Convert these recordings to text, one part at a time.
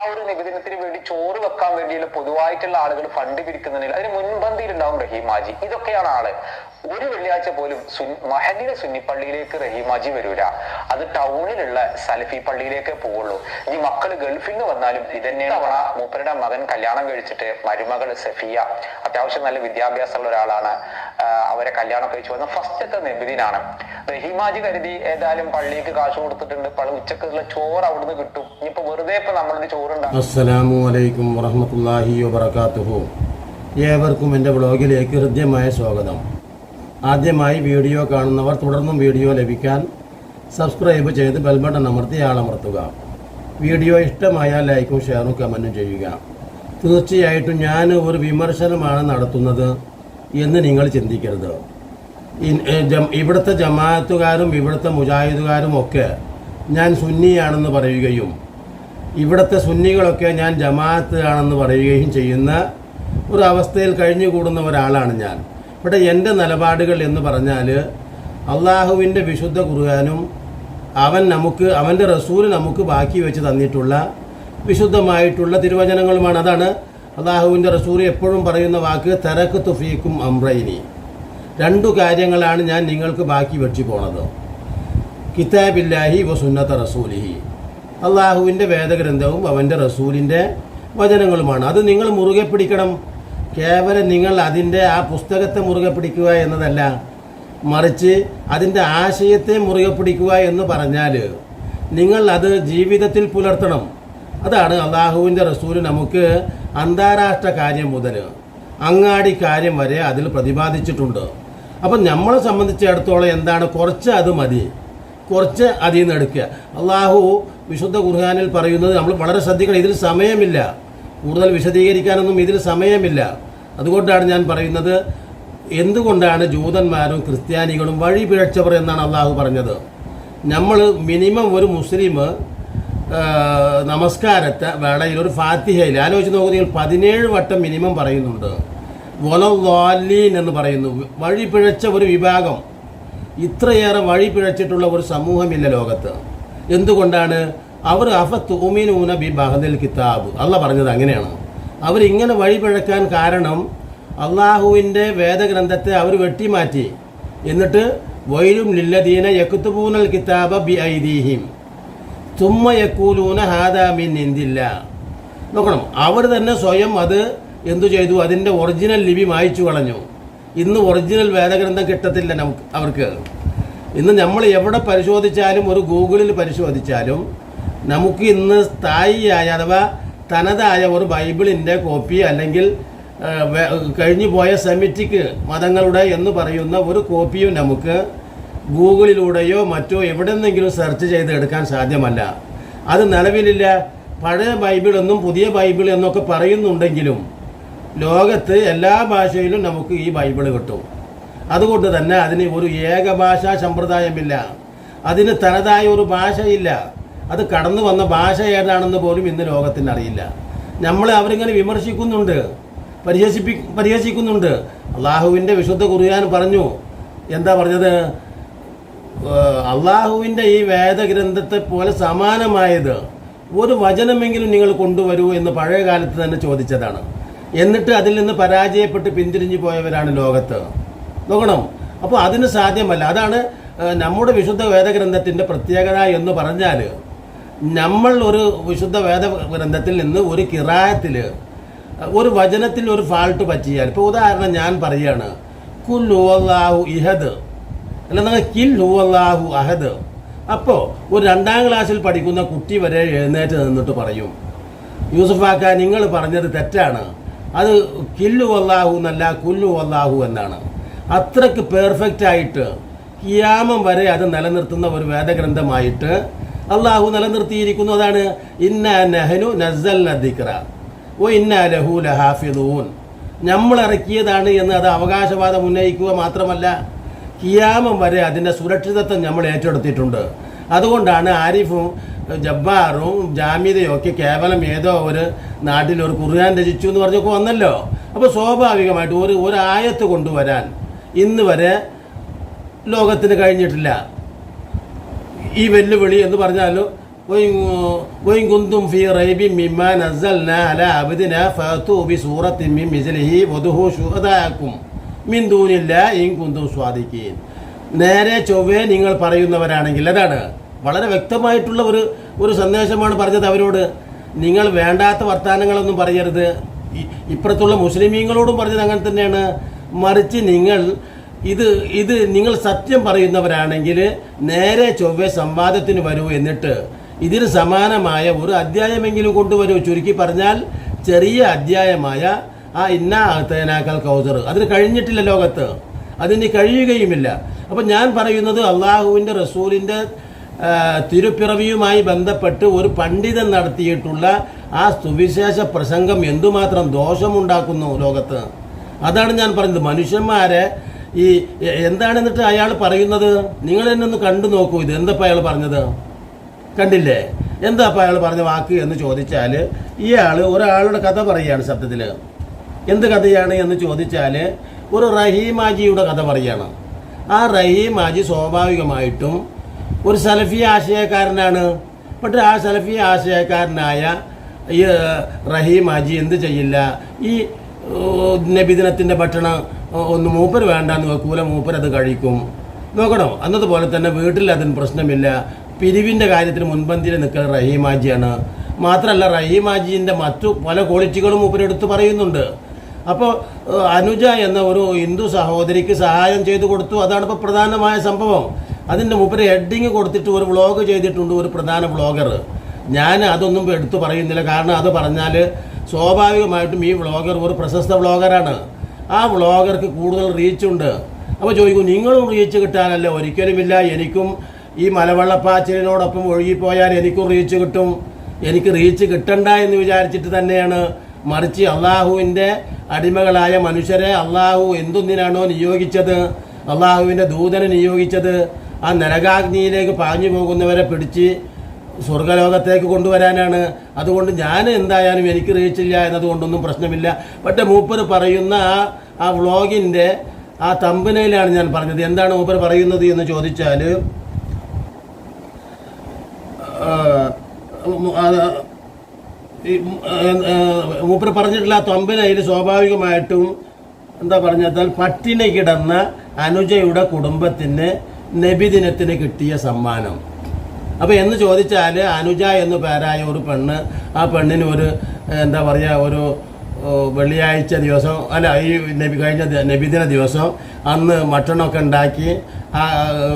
ആ ഒരു നിബിധനത്തിന് വേണ്ടി ചോറ് വെക്കാൻ വേണ്ടിയുള്ള പൊതുവായിട്ടുള്ള ആളുകൾ ഫണ്ട് പിരിക്കുന്നതിൽ അതിന് മുൻപന്തിയിൽ ഉണ്ടാവും റഹീമാജി ഇതൊക്കെയാണ് ആൾ. ഒരു വെള്ളിയാഴ്ച പോലും സുൻ മഹനിലെ സുന്നിപ്പള്ളിയിലേക്ക് റഹീമാജി വരൂല. അത് ടൗണിലുള്ള സലഫി പള്ളിയിലേക്കേ പോവുള്ളൂ. ഈ മക്കൾ ഗൾഫിൽ നിന്ന് വന്നാലും ഇതന്നെ തവണ മൂപ്പരുടെ മകൻ കല്യാണം കഴിച്ചിട്ട് മരുമകൾ സഫിയ അത്യാവശ്യം നല്ല വിദ്യാഭ്യാസമുള്ള ഒരാളാണ് അവരെ കല്യാണം കഴിച്ചു വന്ന ഫസ്റ്റത്തെ നിബിദിനാണ്. റഹീമാജി കരുതി ഏതായാലും പള്ളിക്ക് കാശ് കൊടുത്തിട്ടുണ്ട്. പള്ളി ഉച്ചക്കുള്ള ചോറ് അവിടുന്ന് കിട്ടും. ഇനിയിപ്പോ വെറുതെ ഇപ്പൊ നമ്മളിത് ചോറുണ്ടാകും വറഹമത്തല്ലാഹി വബർക്കാത്തുഹു ഏവർക്കും എന്റെ വ്ളോഗിലേക്ക് ഹൃദ്യമായ സ്വാഗതം. ആദ്യമായി വീഡിയോ കാണുന്നവർ തുടർന്നും വീഡിയോ ലഭിക്കാൻ സബ്സ്ക്രൈബ് ചെയ്ത് ബെൽബട്ടൺ അമർത്തി ആളമർത്തുക. വീഡിയോ ഇഷ്ടമായാൽ ലൈക്കും ഷെയറും കമന്റും ചെയ്യുക. തീർച്ചയായിട്ടും ഞാൻ ഒരു വിമർശനമാണ് നടത്തുന്നത് എന്ന് നിങ്ങൾ ചിന്തിക്കരുത്. ഇവിടുത്തെ ജമാഅത്തുകാരും ഇവിടുത്തെ മുജാഹിദുകാരും ഒക്കെ ഞാൻ സുന്നിയാണെന്ന് പറയുകയും ഇവിടുത്തെ സുന്നികളൊക്കെ ഞാൻ ജമാഅത്ത് ആണെന്ന് പറയുകയും ചെയ്യുന്ന ഒരു അവസ്ഥയിൽ കഴിഞ്ഞുകൂടുന്ന ഒരാളാണ് ഞാൻ. ഇവിടെ എന്റെ നിലപാടുകൾ എന്ന് പറഞ്ഞാൽ അള്ളാഹുവിന്റെ വിശുദ്ധ കുർഹാനും അവൻ നമുക്ക് അവന്റെ റസൂൽ നമുക്ക് ബാക്കി വെച്ച് തന്നിട്ടുള്ള വിശുദ്ധമായിട്ടുള്ള തിരുവചനങ്ങളുമാണ്. അതാണ് അള്ളാഹുവിന്റെ റസൂൽ എപ്പോഴും പറയുന്ന വാക്ക് തെരക്ക് തുഫീക്കും അമ്രൈനി രണ്ടു കാര്യങ്ങളാണ് ഞാൻ നിങ്ങൾക്ക് ബാക്കി വെച്ച് പോണത്. കിതാബില്ലാഹി വ സുന്നത്ത റസൂലിഹി. അള്ളാഹുവിന്റെ വേദഗ്രന്ഥവും അവന്റെ റസൂലിന്റെ വചനങ്ങളുമാണ്. അത് നിങ്ങൾ മുറുകെ പിടിക്കണം. കേവലം നിങ്ങൾ അതിന്റെ ആ പുസ്തകത്തെ മുറുകെ പിടിക്കുക എന്നതല്ല. മറിച്ച് അതിന്റെ ആശയത്തെ മുറുകെ പിടിക്കുക എന്ന് പറഞ്ഞാൽ നിങ്ങൾ അത് ജീവിതത്തിൽ പുലർത്തണം. അതാണ് അള്ളാഹുവിന്റെ റസൂൽ നമുക്ക് അന്താരാഷ്ട്ര കാര്യം മുതൽ അങ്ങാടി കാര്യം വരെ അതിൽ പ്രതിപാദിച്ചിട്ടുണ്ട്. അപ്പം നമ്മളെ സംബന്ധിച്ചിടത്തോളം എന്താണ്? കുറച്ച് അത് മതി. കുറച്ച് അതിൽ നിന്ന് എടുക്കുക. അള്ളാഹു വിശുദ്ധ ഖുർഹാനിൽ പറയുന്നത് നമ്മൾ വളരെ ശ്രദ്ധിക്കണം. ഇതിൽ സമയമില്ല. കൂടുതൽ വിശദീകരിക്കാനൊന്നും ഇതിൽ സമയമില്ല. അതുകൊണ്ടാണ് ഞാൻ പറയുന്നത് എന്തുകൊണ്ടാണ് ജൂതന്മാരും ക്രിസ്ത്യാനികളും വഴി പിഴച്ചവർ എന്നാണ് അള്ളാഹു പറഞ്ഞത്. നമ്മൾ മിനിമം ഒരു മുസ്ലിം നമസ്കാരത്തെ വേളയിൽ ഒരു ഫാത്തിഹയിൽ ആലോചിച്ച് നോക്കുക നിങ്ങൾ പതിനേഴ് വട്ടം മിനിമം പറയുന്നുണ്ട്. വൊലീൻ എന്ന് പറയുന്നു. വഴി പിഴച്ച ഒരു വിഭാഗം. ഇത്രയേറെ വഴി പിഴച്ചിട്ടുള്ള ഒരു സമൂഹമില്ല ലോകത്ത്. എന്തുകൊണ്ടാണ്? അവർ അഫത്ത് ഉമീനൂന ബി ബഹദിൽ കിതാബ്. അല്ല പറഞ്ഞത് അങ്ങനെയാണ്. അവരിങ്ങനെ വഴി പിഴക്കാൻ കാരണം അള്ളാഹുവിന്റെ വേദഗ്രന്ഥത്തെ അവർ വെട്ടിമാറ്റി. എന്നിട്ട് വൈലും ലില്ലദീന യക്കുത്തുപൂനൽ കിതാബ ബി ഐദീഹിം. തുമ്മ യക്കൂലൂന ഹാദാമിൻ ഇന്ദില്ല നോക്കണം അവർ തന്നെ സ്വയം അത് എന്തു ചെയ്തു? അതിന്റെ ഒറിജിനൽ ലിപി മായ്ച്ചു കളഞ്ഞു. ഇന്ന് ഒറിജിനൽ വേദഗ്രന്ഥം കിട്ടത്തില്ല നമുക്ക് അവർക്ക്. ഇന്ന് നമ്മൾ എവിടെ പരിശോധിച്ചാലും ഒരു ഗൂഗിളിൽ പരിശോധിച്ചാലും നമുക്ക് ഇന്ന് സ്ഥായിയായ അഥവാ തനതായ ഒരു ബൈബിളിന്റെ കോപ്പി അല്ലെങ്കിൽ കഴിഞ്ഞു പോയ സെമിറ്റിക് മതങ്ങളുടെ എന്ന് പറയുന്ന ഒരു കോപ്പിയും നമുക്ക് ഗൂഗിളിലൂടെയോ മറ്റോ എവിടെന്നെങ്കിലും സെർച്ച് ചെയ്ത് എടുക്കാൻ സാധ്യമല്ല. അത് നിലവിലില്ല. പഴയ ബൈബിൾ എന്നും പുതിയ ബൈബിൾ എന്നൊക്കെ പറയുന്നുണ്ടെങ്കിലും ലോകത്ത് എല്ലാ ഭാഷയിലും നമുക്ക് ഈ ബൈബിൾ കിട്ടും. അതുകൊണ്ട് തന്നെ അതിന് ഒരു ഏകഭാഷാ സമ്പ്രദായമില്ല. അതിന് തനതായ ഒരു ഭാഷയില്ല. അത് കടന്നു വന്ന ഭാഷ ഏതാണെന്ന് പോലും ഇന്ന് ലോകത്തിന് അറിയില്ല. നമ്മൾ അവരിങ്ങനെ വിമർശിക്കുന്നുണ്ട്. പരിഹസിപ്പി പരിഹസിക്കുന്നുണ്ട്. അള്ളാഹുവിന്റെ വിശുദ്ധ കുറിയാൻ പറഞ്ഞു. എന്താ പറഞ്ഞത്? അള്ളാഹുവിന്റെ ഈ വേദഗ്രന്ഥത്തെ പോലെ സമാനമായത് ഒരു വചനമെങ്കിലും നിങ്ങൾ കൊണ്ടുവരൂ എന്ന് പഴയ കാലത്ത് തന്നെ ചോദിച്ചതാണ്. എന്നിട്ട് അതിൽ നിന്ന് പരാജയപ്പെട്ട് പിന്തിരിഞ്ഞു പോയവരാണ് ലോകത്ത്. നോക്കണം? അപ്പോൾ അതിന് സാധ്യമല്ല. അതാണ് നമ്മുടെ വിശുദ്ധ വേദഗ്രന്ഥത്തിന്റെ പ്രത്യേകത എന്ന് പറഞ്ഞാൽ നമ്മൾ ഒരു വിശുദ്ധ വേദഗ്രന്ഥത്തിൽ നിന്ന് ഒരു കിറായത്തിൽ ഒരു വചനത്തിൽ ഒരു ഫാൾട്ട് പറ്റിയാൽ ഇപ്പോൾ ഉദാഹരണം ഞാൻ കുല്ലു അള്ളാഹു ഇഹദ്. അല്ല നിങ്ങൾ കിൽ ഹുവല്ലാഹു അഹദ്. അപ്പോൾ ഒരു രണ്ടാം ക്ലാസ്സിൽ പഠിക്കുന്ന കുട്ടി വരെ എഴുന്നേറ്റ് നിന്നിട്ട് പറയും യൂസഫാക്ക നിങ്ങൾ പറഞ്ഞത് തെറ്റാണ്. അത് കില്ലു വല്ലാഹു എന്നല്ല കുല്ലു വല്ലാഹു എന്നാണ്. അത്രയ്ക്ക് പെർഫെക്റ്റ് ആയിട്ട് കിയാമം വരെ അത് നിലനിർത്തുന്ന ഒരു വേദഗ്രന്ഥമായിട്ട് അള്ളാഹു നിലനിർത്തിയിരിക്കുന്നു. അതാണ് ഇന്ന നെഹനു നസൽ ദിക്ര ഓ ഇന്ന ലഹു ലഹാഫിദൂൻ. നമ്മൾ ഇറക്കിയതാണ് എന്ന് അത് അവകാശവാദം ഉന്നയിക്കുക മാത്രമല്ല കിയാമം വരെ അതിന്റെ സുരക്ഷിതത്വം നമ്മൾ ഏറ്റെടുത്തിട്ടുണ്ട്. അതുകൊണ്ടാണ് ആരിഫും ജബ്ബാറും ജാമ്യതയും ഒക്കെ കേവലം ഏതോ ഒരു നാട്ടിൽ ഒരു ഖുർആൻ രചിച്ചു എന്ന് പറഞ്ഞൊക്കെ വന്നല്ലോ അപ്പോൾ സ്വാഭാവികമായിട്ട് ഒരു ഒരു ആയത്ത് കൊണ്ടുവരാൻ ഇന്ന് വരെ ലോകത്തിന് കഴിഞ്ഞിട്ടില്ല ഈ വെല്ലുവിളി എന്ന് പറഞ്ഞാൽ وإن كنتم في ريب مما نزلنا على عبدنا فأتوا بسورة من مثله وادعوا شهداءكم من دون الله إن كنتم صادقين നേരെ ചൊവ്വേ നിങ്ങൾ പറയുന്നവരാണെങ്കിൽ അതാണ് വളരെ വ്യക്തമായിട്ടുള്ള ഒരു ഒരു സന്ദേശമാണ് പറഞ്ഞത് അവരോട്. നിങ്ങൾ വേണ്ടാത്ത വർത്തമാനങ്ങളൊന്നും പറയരുത്. ഇപ്പുറത്തുള്ള മുസ്ലിമീങ്ങളോടും പറഞ്ഞത് അങ്ങനെ തന്നെയാണ്. മറിച്ച് നിങ്ങൾ ഇത് ഇത് നിങ്ങൾ സത്യം പറയുന്നവരാണെങ്കിൽ നേരെ ചൊവ്വെ സംവാദത്തിന് വരൂ എന്നിട്ട് ഇതിന് സമാനമായ ഒരു അധ്യായമെങ്കിലും കൊണ്ടുവരൂ. ചുരുക്കി പറഞ്ഞാൽ ചെറിയ അധ്യായമായ ആ ഇന്ന അഹത്തേനാക്കൽ കൗസർ അതിന് കഴിഞ്ഞിട്ടില്ല ലോകത്ത്. അതിന് കഴിയുകയുമില്ല. അപ്പം ഞാൻ പറയുന്നത് അള്ളാഹുവിന്റെ റസൂലിന്റെ തിരുപ്പിറവിയുമായി ബന്ധപ്പെട്ട് ഒരു പണ്ഡിതൻ നടത്തിയിട്ടുള്ള ആ സുവിശേഷ പ്രസംഗം എന്തുമാത്രം ദോഷമുണ്ടാക്കുന്നു ലോകത്ത്? അതാണ് ഞാൻ പറയുന്നത് മനുഷ്യന്മാരെ ഈ എന്താണ് എന്നിട്ട് അയാൾ പറയുന്നത്? നിങ്ങൾ എന്നെ ഒന്ന് കണ്ടു നോക്കൂ. ഇത് എന്തപ്പോൾ അയാൾ പറഞ്ഞത്? കണ്ടില്ലേ? എന്താ അയാൾ പറഞ്ഞ വാക്ക് എന്ന് ചോദിച്ചാൽ ഇയാൾ ഒരാളുടെ കഥ പറയുകയാണ് സത്യത്തിൽ എന്ത് കഥയാണ് എന്ന് ചോദിച്ചാൽ ഒരു റഹീമാജിയുടെ കഥ പറയുകയാണ് ആ റഹീമാജി സ്വാഭാവികമായിട്ടും ഒരു സലഫിയ ആശയക്കാരനാണ്. പക്ഷേ ആ സലഫി ആശയക്കാരനായ ഈ റഹീം റഹീമാജി എന്ത് ചെയ്യില്ല? ഈ നബിദിനത്തിന്റെ ഭക്ഷണം ഒന്ന് മൂപ്പർ വേണ്ടാന്ന് വെക്കൂല മൂപ്പർ അത് കഴിക്കും. നോക്കണോ? അന്നതുപോലെ തന്നെ വീട്ടിൽ അതിന് പ്രശ്നമില്ല. പിരിവിന്റെ കാര്യത്തിന് മുൻപന്തിയിൽ നിൽക്കുന്ന റഹീം ഹാജിയാണ് മാത്രമല്ല റഹീം ഹാജിന്റെ മറ്റു പല ക്വാളിറ്റികളും മൂപ്പരെടുത്ത് പറയുന്നുണ്ട്. അപ്പോൾ അനുജ എന്ന ഒരു ഹിന്ദു സഹോദരിക്ക് സഹായം ചെയ്തു കൊടുത്തു. അതാണ് ഇപ്പോൾ പ്രധാനമായ സംഭവം. അതിന്റെ മുപ്പര് ഹെഡിങ് കൊടുത്തിട്ട് ഒരു വ്ളോഗ് ചെയ്തിട്ടുണ്ട് ഒരു പ്രധാന വ്ളോഗർ ഞാൻ അതൊന്നും എടുത്തു പറയുന്നില്ല. കാരണം അത് പറഞ്ഞാൽ സ്വാഭാവികമായിട്ടും ഈ വ്ളോഗർ ഒരു പ്രശസ്ത വ്ളോഗറാണ് ആ വ്ളോഗർക്ക് കൂടുതൽ റീച്ചുണ്ട് അപ്പോൾ ചോദിക്കും നിങ്ങളും റീച്ച് കിട്ടാനല്ല? ഒരിക്കലുമില്ല. എനിക്കും ഈ മലവെള്ളപ്പാച്ചിലിനോടൊപ്പം ഒഴുകിപ്പോയാൽ എനിക്കും റീച്ച് കിട്ടും. എനിക്ക് റീച്ച് കിട്ടണ്ട എന്ന് വിചാരിച്ചിട്ട് തന്നെയാണ് മറിച്ച് അള്ളാഹുവിന്റെ അടിമകളായ മനുഷ്യരെ അള്ളാഹു എന്തൊന്നിനാണോ നിയോഗിച്ചത്? അള്ളാഹുവിന്റെ ദൂതനെ നിയോഗിച്ചത്? ആ നരകാഗ്നിയിലേക്ക് പാഞ്ഞു പോകുന്നവരെ പിടിച്ച് സ്വർഗലോകത്തേക്ക് കൊണ്ടുവരാനാണ്. അതുകൊണ്ട് ഞാൻ എന്തായാലും എനിക്ക് റീച്ചില്ല എന്നതുകൊണ്ടൊന്നും പ്രശ്നമില്ല. പക്ഷേ മൂപ്പർ പറയുന്ന ആ ആ വ്ളോഗിന്റെ ആ തമ്പനയിലാണ് ഞാൻ പറഞ്ഞത്. എന്താണ് മൂപ്പർ പറയുന്നത് എന്ന് ചോദിച്ചാൽ മൂപ്പർ പറഞ്ഞിട്ടുള്ള ആ തമ്പനയിൽ സ്വാഭാവികമായിട്ടും എന്താ പറഞ്ഞാൽ പട്ടിണി കിടന്ന അനുജയുടെ കുടുംബത്തിന് നബിദിനത്തിന് കിട്ടിയ സമ്മാനം. അപ്പോൾ എന്ന് ചോദിച്ചാൽ അനുജ എന്ന് പേരായ ഒരു പെണ്ണ് ആ പെണ്ണിന് ഒരു എന്താ പറയുക ഒരു വെള്ളിയാഴ്ച ദിവസം അല്ല ഈ നബി കഴിഞ്ഞ നബിദിന ദിവസം അന്ന് മട്ടണൊക്കെ ഉണ്ടാക്കി ആ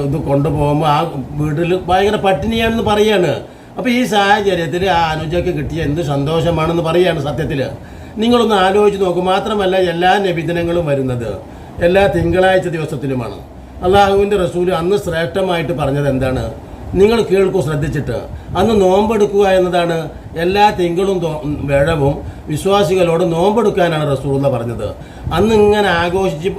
ഇത് കൊണ്ടുപോകുമ്പോൾ ആ വീട്ടിൽ ഭയങ്കര പട്ടിണിയാണെന്ന് പറയാണ്. അപ്പോൾ ഈ സാഹചര്യത്തിൽ ആ അനുജയ്ക്ക് കിട്ടിയ എന്ത് സന്തോഷമാണെന്ന് പറയാണ് സത്യത്തിൽ നിങ്ങളൊന്ന് ആലോചിച്ച് നോക്കും മാത്രമല്ല എല്ലാ നബിദിനങ്ങളും വരുന്നത് എല്ലാ തിങ്കളാഴ്ച ദിവസത്തിലുമാണ്. അള്ളാഹുവിന്റെ റസൂൽ അന്ന് ശ്രേഷ്ഠമായിട്ട് പറഞ്ഞത് എന്താണ്? നിങ്ങൾ കേൾക്കൂ ശ്രദ്ധിച്ചിട്ട്. അന്ന് നോമ്പെടുക്കുക എന്നതാണ് എല്ലാ തിങ്കളും വിഴവും വിശ്വാസികളോട് നോമ്പെടുക്കാനാണ് റസൂള്ള പറഞ്ഞത്. അന്ന് ഇങ്ങനെ ആഘോഷിച്ച്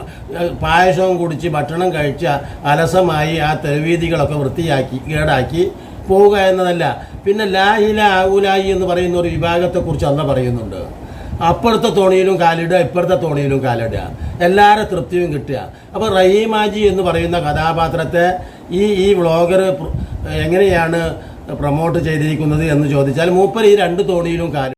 പായസവും കുടിച്ച് ഭക്ഷണം കഴിച്ച അലസമായി ആ തെരുവീതികളൊക്കെ വൃത്തിയാക്കി കേടാക്കി പോവുക എന്നതല്ല. പിന്നെ ലാഹില ആവുലായി എന്ന് പറയുന്ന ഒരു വിഭാഗത്തെക്കുറിച്ച് അന്ന് പറയുന്നുണ്ട്. അപ്പുറത്തെ തോണിയിലും കാലിടുക ഇപ്പുറത്തെ തോണിയിലും കാലിടുക. എല്ലാവരും തൃപ്തിയും കിട്ടുക. അപ്പോൾ റഹീമാജി എന്ന് പറയുന്ന കഥാപാത്രത്തെ ഈ ഈ വ്ളോഗർ എങ്ങനെയാണ് പ്രൊമോട്ട് ചെയ്തിരിക്കുന്നത് എന്ന് ചോദിച്ചാൽ മൂപ്പർ ഈ രണ്ട് തോണിയിലും കാലി